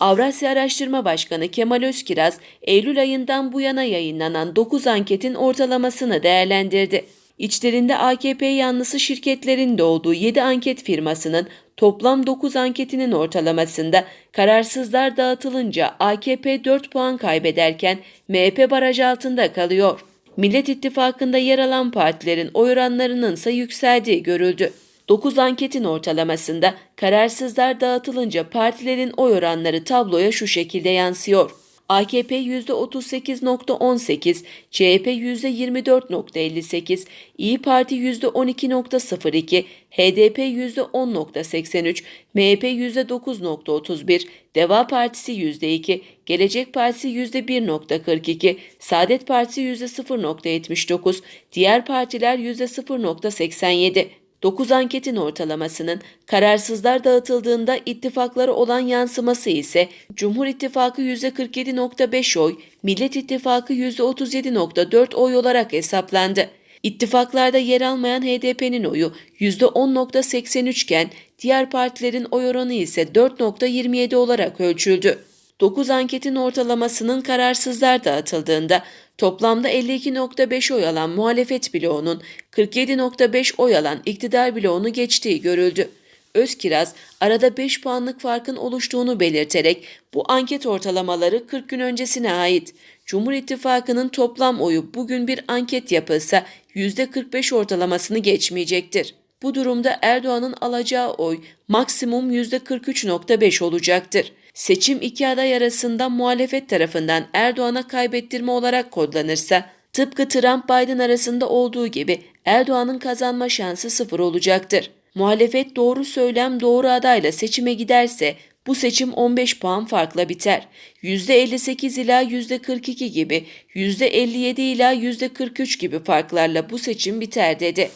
Avrasya Araştırma Başkanı Kemal Özkiraz, Eylül ayından bu yana yayınlanan 9 anketin ortalamasını değerlendirdi. İçlerinde AKP yanlısı şirketlerin de olduğu 7 anket firmasının toplam 9 anketinin ortalamasında kararsızlar dağıtılınca AKP 4 puan kaybederken MHP baraj altında kalıyor. Millet İttifakı'nda yer alan partilerin oy oranlarının ise yükseldiği görüldü. 9 anketin ortalamasında kararsızlar dağıtılınca partilerin oy oranları tabloya şu şekilde yansıyor. AKP %38.18, CHP %24.58, İyi Parti %12.02, HDP %10.83, MHP %9.31, Deva Partisi %2, Gelecek Partisi %1.42, Saadet Partisi %0.79, diğer partiler %0.87. 9 anketin ortalamasının kararsızlar dağıtıldığında ittifakları olan yansıması ise Cumhur İttifakı %47.5 oy, Millet İttifakı %37.4 oy olarak hesaplandı. İttifaklarda yer almayan HDP'nin oyu %10.83 iken diğer partilerin oy oranı ise 4.27 olarak ölçüldü. 9 anketin ortalamasının kararsızlar dağıtıldığında toplamda 52.5 oy alan muhalefet bloğunun 47.5 oy alan iktidar bloğunu geçtiği görüldü. Özkiraz arada 5 puanlık farkın oluştuğunu belirterek bu anket ortalamaları 40 gün öncesine ait. Cumhur İttifakı'nın toplam oyu bugün bir anket yapılsa %45 ortalamasını geçmeyecektir. Bu durumda Erdoğan'ın alacağı oy maksimum %43.5 olacaktır. Seçim iki aday arasında muhalefet tarafından Erdoğan'a kaybettirme olarak kodlanırsa, tıpkı Trump-Biden arasında olduğu gibi Erdoğan'ın kazanma şansı sıfır olacaktır. Muhalefet doğru söylem doğru adayla seçime giderse bu seçim 15 puan farkla biter. %58 ila %42 gibi, %57 ila %43 gibi farklarla bu seçim biter dedi.